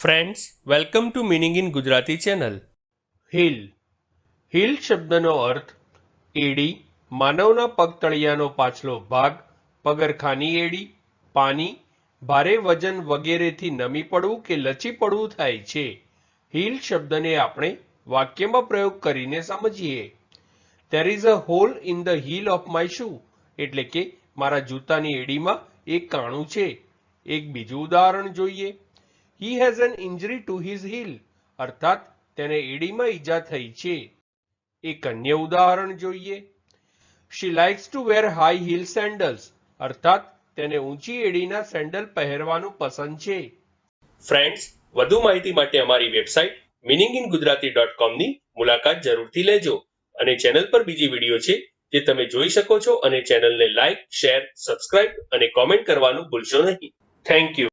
Friends welcome to meaning in Gujarati channel hill hill શબ્દનો અર્થ, એડી, માનવના પગતળિયાનો પાછલો ભાગ, પગરખાની એડી, પાની, ભારે વજન વગેરેથી નમી પડવું કે લચી પડવું થાય છે. હિલ શબ્દને આપણે વાક્યમાં પ્રયોગ કરીને સમજીએ. There is a hole in the hill of my shoe એટલે કે મારા જૂતાની એડીમાં એક કાણું છે. એક બીજું ઉદાહરણ જોઈએ. He has an injury to his heel. અર્થાત, તેને એડીમાં ઈજા થઈ છે. એક અન્ય ઉદાહરણ જોઈએ. She likes to wear high hill sandals અર્થાત, તેને ઊંચી એડીના સેન્ડલ પહેરવાનું પસંદ છે. ફ્રેન્ડ્સ વધુ માહિતી માટે અમારી website meaning in Gujarati dot કોમની મુલાકાત જરૂરથી લેજો. અને ચેનલ પર બીજી વીડિયો છે, જે તમે જોઈ શકો છો અને ચેનલને લાઇક શેર સબસ્ક્રાઇબ અને કોમેન્ટ કરવાનું ભૂલશો નહીં. Thank you